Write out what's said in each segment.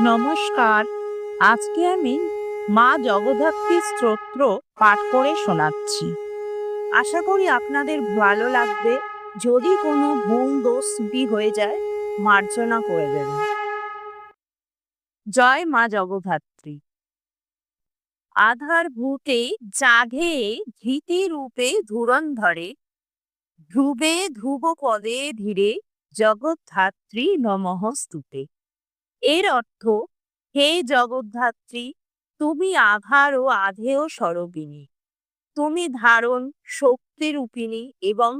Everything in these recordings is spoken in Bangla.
নমস্কার। আজকে আমি মা জগদ্ধাত্রী স্তোত্র পাঠ করে শোনাচ্ছি। আশা করি আপনাদের ভালো লাগবে। যদি কোনো ভুল, দোষ ত্রুটি হয়ে যায়, মার্জনা করে দেবেন। জয় মা জগদ্ধাত্রী। আধার ভূতে জাঘে ধৃতি রূপে ধুরন্ধরে। ধ্রুবে ধ্রুব পদে ধীরে জগদ্ধাত্রী নমঃ স্তুতে এর অর্থ, হে জগদ্ধাত্রী, তুমি আধার ও আধেয় স্বরূপিণী তুমি ধারণ, শক্তিরূপিণী এবং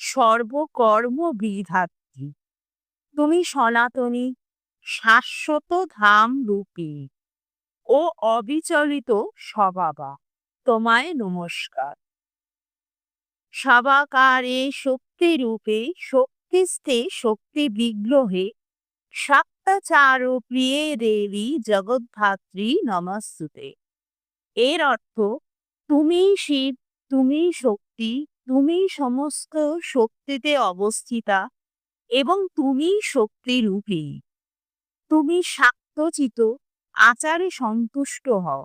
সর্বকর্ম বিধাত্রী। তুমি সনাতনী, শাশ্বত ধাম রূপিণী ও অবিচলিত স্বভাবা। তোমায় নমস্কার। সবাকারে শক্তিরূপে শক্তিস্থে শক্তি বিগ্রহে সপ্তাচার প্রিয়ে দেবী জগদ্ধাত্রী নমস্তুতে। এর অর্থ তুমি শিব তুমি শক্তি তুমি সমস্ত শক্তিতে অবস্থিতা এবং তুমি শক্তিরূপী। তুমি শাক্তচিত আচারে সন্তুষ্ট হও।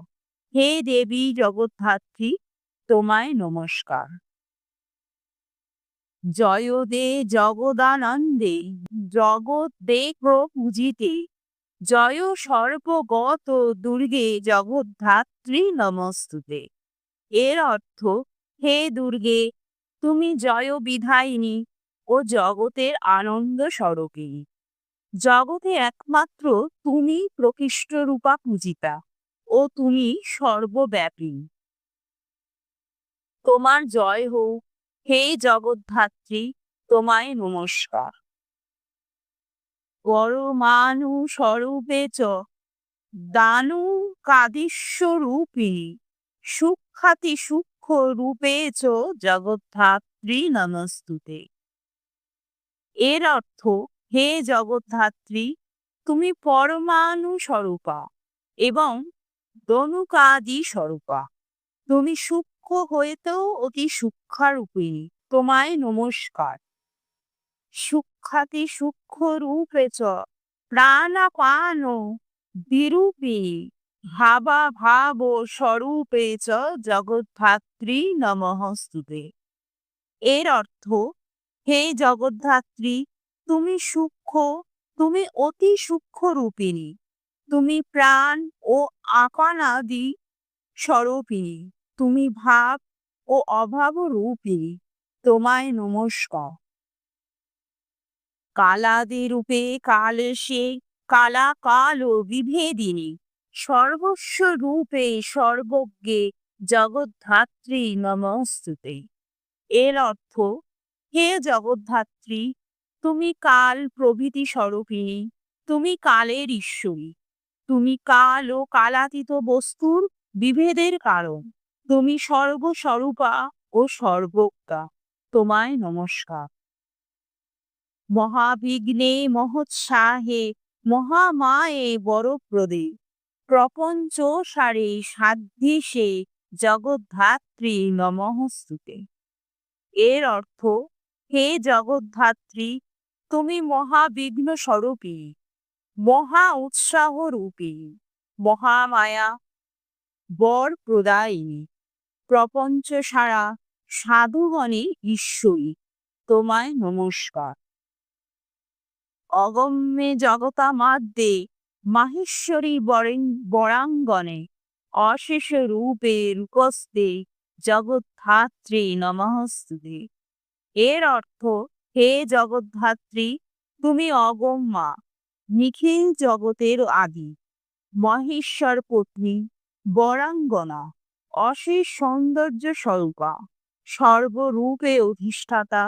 হে দেবী জগদ্ধাত্রী, তোমায় নমস্কার। জয় দে জগদানন্দে, জগৎ দেখ পূজিতে জয় সর্বগত দুর্গে জগদ্ধাত্রী নমস্তুতে। এর অর্থ, হে দুর্গে, তুমি জয় বিধায়িনী ও জগতের আনন্দ স্বরূপিণী। জগতে একমাত্র তুমি প্রকৃষ্ট রূপা পূজিতা ও তুমি সর্বব্যাপী। তোমার জয় হোক হে জগদ্ধাত্রী, তোমায় নমস্কার। পরমাণু স্বরূপে চ দানু কাদিস্য রূপী সুখ্যাতি সূক্ষ্ম রূপে চ, জগদ্ধাত্রী নমস্তুতে। এর অর্থ, হে জগদ্ধাত্রী, তুমি পরমাণু স্বরূপা এবং দনুকাদি স্বরূপা তুমি সূক্ষ্ম হইতেও অতি সূক্ষ্মারূপিণী তোমায় নমস্কার। সূক্ষাতি সূক্ষ্ম রূপে চ। প্রাণাপান বিরূপী। ভাবা ভাব স্বরূপে চ জগদ্ধাত্রী নমস্তুতে। এর অর্থ, হে জগদ্ধাত্রী, তুমি সূক্ষ্ম, তুমি অতি সূক্ষ্ম রূপিণী তুমি প্রাণ ও আকানাদি স্বরূপিণী তুমি ভাব ও অভাব রূপিণী তোমায় নমস্কার। কালাদি রূপে কালসে কালা কাল ও বিভেদিনী, সর্বস্ব রূপে সর্বজ্ঞে জগদ্ধাত্রী নমস্তুতে। এর অর্থ, হে জগদ্ধাত্রী, তুমি কাল প্রভৃতি স্বরূপিণী, তুমি কালের ঈশ্বরী, তুমি কাল ও কালাতীত বস্তুর বিভেদের কারণ। তুমি সর্বস্বরূপা ও সর্বজ্ঞা। তোমায় নমস্কার। মহাবিঘ্নে মহোৎসাহে মহামায়ে বরপ্রদে। প্রপঞ্চ সারে সাধ্যিসে জগদ্ধাত্রী নমস্তুতে। এর অর্থ, হে জগদ্ধাত্রী, তুমি মহাবিঘ্ন স্বরূপী মহা উৎসাহ রূপী মহামায়া বর প্রদায়িনী প্রপঞ্চ সারা সাধুগণে ঈশ্বরী, তোমায় নমস্কার। অগম্যে জগতা মাদ্যে মাহেশ্বরী বরেন বরাঙ্গনে অশেষ রূপে রূপস্তে জগদ্ধাত্রী নমস্তুতে। এর অর্থ, হে জগদ্ধাত্রী, তুমি অগম্যা, নিখিল জগতের আদি, মহেশ্বর পত্নী, বরাঙ্গনা। অশেষ সৌন্দর্য স্বরূপা। সর্বরূপে অধিষ্ঠাতা,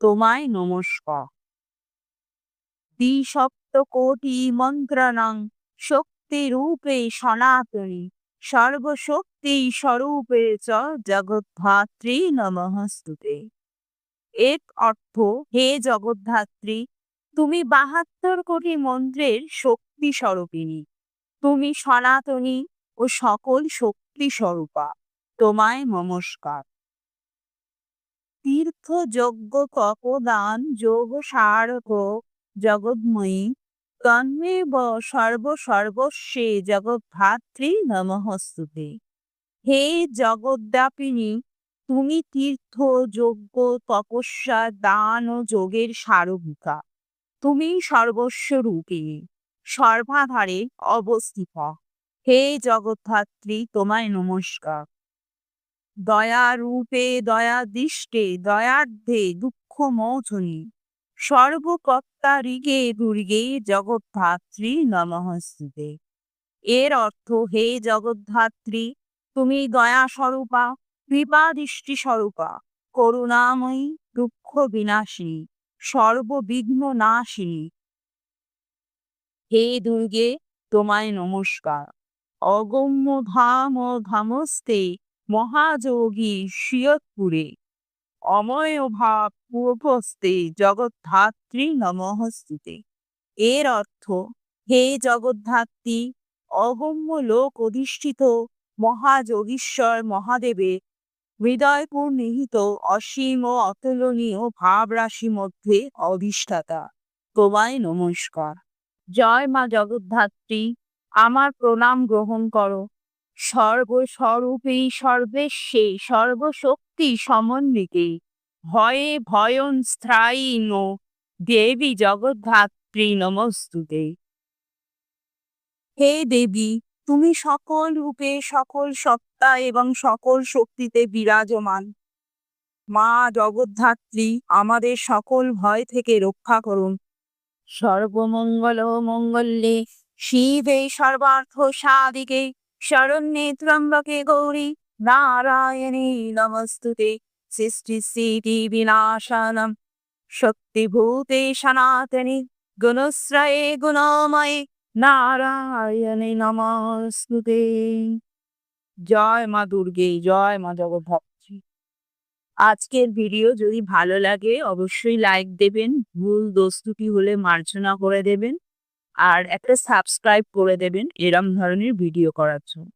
তোমায় নমস্কার। দ্বিসপ্ত কোটি মন্ত্রণং শক্তি রূপে সনাতনী সর্বশক্তি স্বরূপে চ জগদ্ধাত্রী নমস্তুতে। এর অর্থ, হে জগদ্ধাত্রী, তুমি বাহাত্তর কোটি মন্ত্রের শক্তি স্বরূপিণী তুমি সনাতনী ও সকল শক্তি স্বরূপা, তোমায় নমস্কার। তীর্থ যজ্ঞ তপদান, যোগ সারক জগৎময়ী সর্বস্বে জগদ্ধাত্রী নমঃস্তুতে। হে জগদ্ব্যাপিনী তুমি তীর্থ যজ্ঞ তপস্যা, দান ও যোগের সারভিকা তুমি সর্বস্ব রূপে সর্বাধারে অবস্থিত। হে জগদ্ধাত্রী, তোমায় নমস্কার। দয়া রূপে দয়া দৃষ্টে দয়ার্ধে দুঃখ মোচনী সর্বকর্তা ঋগে দুর্গে জগদ্ধাত্রী নমঃস্তুতে। এর অর্থ, হে জগদ্ধাত্রী, তুমি দয়া স্বরূপা কৃপা দৃষ্টি স্বরূপা করুণাময়ী দুঃখ বিনাশিনী সর্ববিঘ্ন নাশিনী হে দুর্গে, তোমায় নমস্কার। অগম্য ধাম ও ধামস্তে মহাযোগী শিয়তপুরে অময় ভাব পূর্বস্তে জগদ্ধাত্রী নমঃস্তুতে এর অর্থ, হে জগদ্ধাত্রী, অগম্য লোক অধিষ্ঠিত মহাযোগীশ্বর মহাদেবের হৃদয়পুর নিহিত অসীম ও অতুলনীয় ভাবরাশি মধ্যে অধিষ্ঠাতা। তোমায় নমস্কার। জয় মা জগদ্ধাত্রী। আমার প্রণাম গ্রহণ করো। সর্বস্বরূপেই সর্বেশ্বে, সর্বশক্তি সমন্বিতে। ভয়ে ভয়ন স্থায়ী নো, দেবী জগদ্ধাত্রী নমস্তুতে। হে দেবী, তুমি সকল রূপে, সকল সত্তা এবং সকল শক্তিতে বিরাজমান। মা জগদ্ধাত্রী, আমাদের সকল ভয় থেকে রক্ষা করুন। সর্বমঙ্গল মঙ্গলে শিবে সর্বার্থ সাদিকে শরণ্যে ত্রম্বকে গৌরী নারায়ণী নমস্তুতে, সৃষ্টি স্থিতি বিনাশনম। শক্তিভূতে সনাতনী গুণশ্রয়ে গুণময়ে নারায়ণে নমস্তুতে। জয় মা দুর্গে, জয় মা জগদ্ধাত্রী। আজকের ভিডিও যদি ভালো লাগে, অবশ্যই লাইক দেবেন, ভুল দোস্তুটি হলে মার্জনা করে দেবেন। আর একটা সাবস্ক্রাইব করে দেবেন এরম ধরনের ভিডিও করার জন্য।